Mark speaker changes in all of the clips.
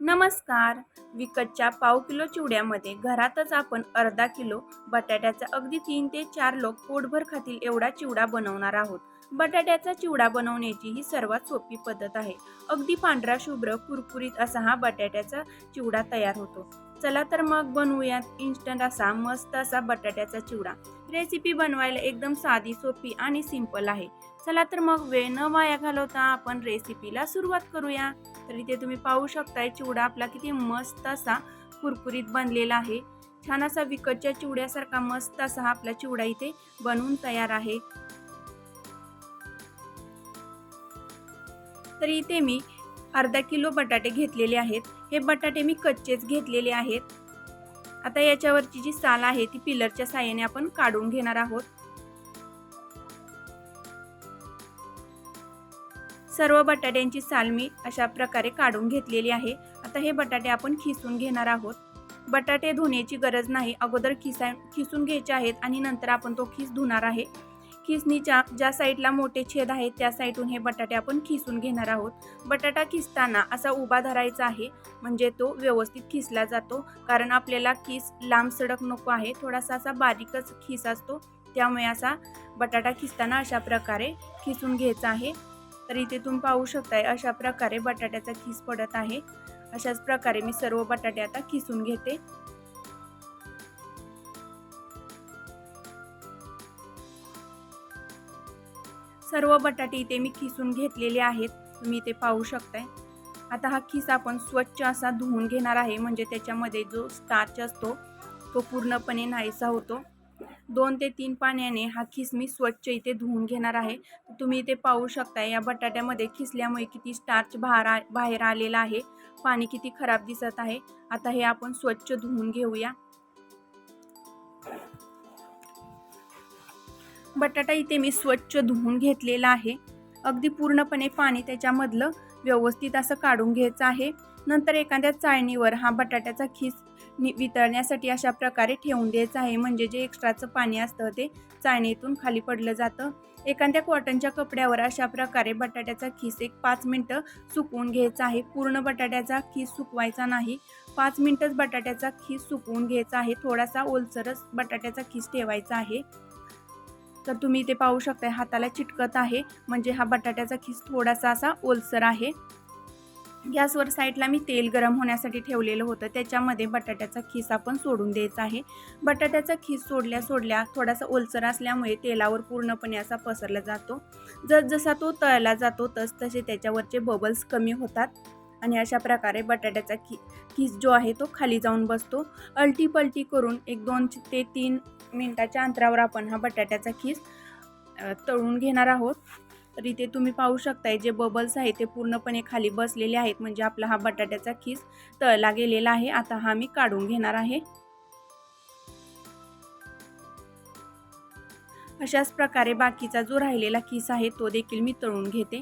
Speaker 1: नमस्कार. विकतच्या पाव किलो चिवड्यामध्ये घरातच आपण अर्धा किलो बटाट्याचा अगदी तीन ते चार लोक पोटभर खातील एवढा चिवडा बनवणार आहोत. बटाट्याचा चिवडा बनवण्याची ही सर्वात सोपी पद्धत आहे. अगदी पांढरा शुभ्र कुरकुरीत असा हा बटाट्याचा चिवडा तयार होतो. चला तर मग बनवूयात. इन्स्टंट असा मस्त असा बटाट्याचा चिवडा. रेसिपी बनवायला एकदम साधी सोपी आणि सिंपल आहे. चला तर मग वेळ न वाया घालवता आपण रेसिपीला सुरुवात करूया. तर इथे तुम्ही पाहू शकताय चिवडा आपला किती मस्त असा कुरकुरीत बनलेला आहे. छान असा विकतच्या चिवड्यासारखा मस्त असा हा आपला चिवडा इथे बनवून तयार आहे. तर इथे मी अर्धा किलो बटाटे घेतलेले आहेत. हे बटाटे मी कच्चेच घेतलेले आहेत. आता याच्यावरची जी साल आहे ती पिलरच्या साह्याने आपण काढून घेणार आहोत. सर्व बटाट्यांची साल मी अशा प्रकारे काढून घेतलेली आहे. आता हे बटाटे आपण खिसून घेणार आहोत. बटाटे धुण्याची गरज नाही. अगोदर खिसा खिसून घ्यायचे आहेत आणि नंतर आपण तो खिस धुणार आहे. खिसणीच्या ज्या साईडला मोठे छेद आहेत त्या साईडून हे बटाटे आपण खिसून घेणार आहोत. बटाटा खिसताना असा उभा धरायचा आहे म्हणजे तो व्यवस्थित खिसला जातो. कारण आपल्याला खिस लांब सडक नको आहे थोडासा असा बारीकच खिस असतो. त्यामुळे असा बटाटा खिसताना अशा प्रकारे खिसून घ्यायचा आहे. तर इथे तुम्ही पाहू शकताय अशा प्रकारे बटाट्याचा खिस पडत आहे. अशाच प्रकारे मी सर्व बटाटे आता खिसून घेते. सर्व बटाटे इथे मी खिसून घेतलेले आहेत. तुम्ही इथे पाहू शकताय. आता हा खिस आपण स्वच्छ असा धुवून घेणार आहे. म्हणजे त्याच्यामध्ये जो स्टार्च असतो तो पूर्णपणे नाहीसा होतो. दोन ते तीन पाण्याने हा खिस मी स्वच्छ इथे धुवून घेणार आहे. तुम्ही इथे पाहू शकता या बटाट्यामध्ये खिसल्यामुळे किती स्टार्च बाहेर बाहेर आलेला आहे. पाणी किती खराब दिसत आहे. आता हे आपण स्वच्छ धुवून घेऊया. बटाटा इथे मी स्वच्छ धुवून घेतलेला आहे. अगदी पूर्णपणे पाणी त्याच्यामधलं व्यवस्थित असं काढून घ्यायचं आहे. नंतर एखाद्या चाळणीवर हा बटाट्याचा खिस नि वितळण्यासाठी अशा प्रकारे ठेवून द्यायचं आहे. म्हणजे जे एक्स्ट्राचं पाणी असतं ते चाळणीतून खाली पडलं जातं. एखाद्या कॉटनच्या कपड्यावर अशा प्रकारे बटाट्याचा खिस एक पाच मिनटं सुकवून घ्यायचा आहे. पूर्ण बटाट्याचा खिस सुकवायचा नाही. पाच मिनटंच बटाट्याचा खिस सुकवून घ्यायचा आहे. थोडासा ओलसरच बटाट्याचा खिस ठेवायचा आहे. तर तुम्ही इथे पाहू शकता हाताला चिटकत आहे. म्हणजे हा बटाट्याचा खिस थोडासा असा ओलसर आहे. गॅसवर साईडला मी तेल गरम होण्यासाठी ठेवलेलं होतं. त्याच्यामध्ये बटाट्याचा खिस आपण सोडून द्यायचा आहे. बटाट्याचा खिस सोडल्या सोडल्या थोडासा ओलसर असल्यामुळे तेलावर पूर्णपणे असा पसरला जातो. जसजसा तो तळला जातो तस तसे त्याच्यावरचे बबल्स कमी होतात. आणि अशा प्रकारे बटाट्याचा खि खिस जो आहे तो खाली जाऊन बसतो. अलटी पलटी करून एक दोन ते तीन मिनटाच्या अंतरावर आपण हा बटाट्याचा खिस तळून घेणार आहोत. तर इथे तुम्ही पाहू शकताय जे बबल्स आहे ते पूर्णपणे खाली बसलेले आहेत. म्हणजे आपला हा बटाट्याचा खिस तळला गेलेला आहे. आता हा मी काढून घेणार आहे. अशाच प्रकारे बाकीचा जो राहिलेला खिस आहे तो देखील मी तळून घेते.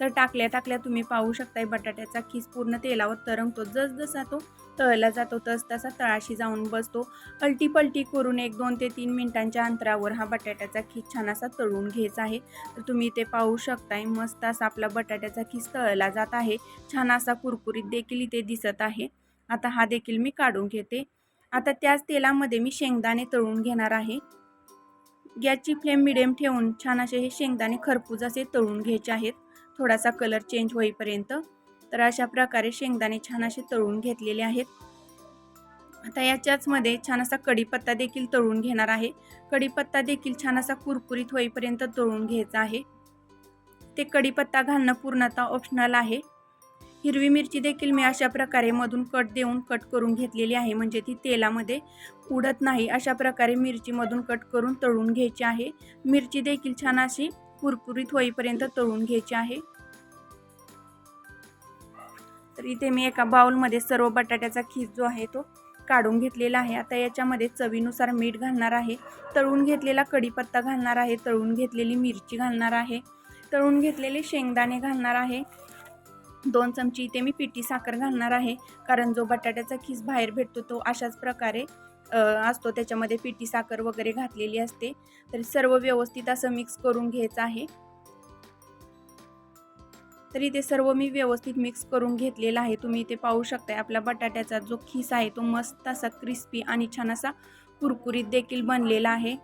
Speaker 1: तर टाकल्या टाकल्या तुम्ही पाहू शकताय बटाट्याचा खिस पूर्ण तेलावर तरंगतो. जसजसा तो तळला जातो तस तसा तळाशी जाऊन बसतो. पलटी पलटी करून एक दोन ते तीन मिनिटांच्या अंतरावर हा बटाट्याचा खीस छान असा तळून घ्यायचा आहे. तर तुम्ही ते पाहू शकताय मस्त असा आपला बटाट्याचा खीस तळला जात आहे. छान असा कुरकुरीत देखील इथे दिसत आहे. आता हा देखील मी काढून घेते. आता त्याच तेलामध्ये मी शेंगदाणे तळून घेणार आहे. गॅसची फ्लेम मिडियम ठेवून छान असे हे शेंगदाणे खरपूज असे तळून घ्यायचे आहेत. थोडासा कलर चेंज होईपर्यंत तर अशा प्रकारे शेंगदाणे छान असे तळून घेतलेले आहेत. आता याच्याचमध्ये छान असा कढीपत्ता देखील तळून घेणार आहे. कढीपत्ता देखील छान असा कुरकुरीत होईपर्यंत तळून घ्यायचा आहे. ते कढीपत्ता घालणं पूर्णतः ऑप्शनल आहे. हिरवी मिरची देखील मी अशा प्रकारे मधून कट देऊन कट करून घेतलेली आहे. म्हणजे ती तेलामध्ये उडत नाही. अशा प्रकारे मिरचीमधून कट करून तळून घ्यायची आहे. मिरची देखील छान अशी कुरकुरीत होईपर्यंत तळून घ्यायची आहे. तर इथे मी एका बाउलमध्ये सर्व बटाट्याचा खीस जो आहे तो काढून घेतलेला आहे. आता याच्यामध्ये चवीनुसार मीठ घालणार आहे. तळून घेतलेला कढीपत्ता घालणार आहे. तळून घेतलेली मिरची घालणार आहे. तळून घेतलेले शेंगदाणे घालणार आहे. दोन चमची इथे मी पिठी साखर घालणार आहे. कारण जो बटाट्याचा खीस बाहेर भेटतो तो अशाच प्रकारे असतो. त्याच्यामध्ये पिठी साखर वगैरे घातलेली असते. तर सर्व व्यवस्थित असं मिक्स करून घ्यायचं आहे. तर इथे सर्व मी व्यवस्थित मिक्स करून घेतलेला आहे. तुम्ही इथे पाहू शकताय आपला बटाट्याचा जो खीस आहे तो मस्त असा क्रिस्पी आणि छान असा कुरकुरीत देखील बनलेला आहे.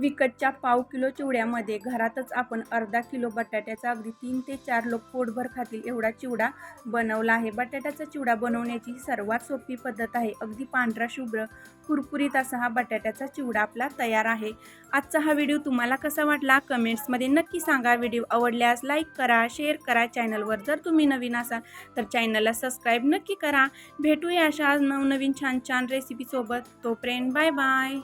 Speaker 1: विकतच्या पाव किलो चिवड्यामध्ये घरातच आपण अर्धा किलो बटाट्याचा अगदी तीन ते चार लोक पोटभर खातील एवढा चिवडा बनवला आहे. बटाट्याचा चिवडा बनवण्याची सर्वात सोपी पद्धत आहे. अगदी पांढरा शुभ्र कुरकुरीत असा हा बटाट्याचा चिवडा आपला तयार आहे. आजचा हा व्हिडिओ तुम्हाला कसा वाटला? कमेंट्समध्ये नक्की सांगा. व्हिडिओ आवडल्यास लाईक करा शेअर करा चॅनलवर. जर तुम्ही नवीन असाल तर चॅनलला सबस्क्राईब नक्की करा. भेटूया अशा नवनवीन छान छान रेसिपीसोबत. तोपर्यंत बाय बाय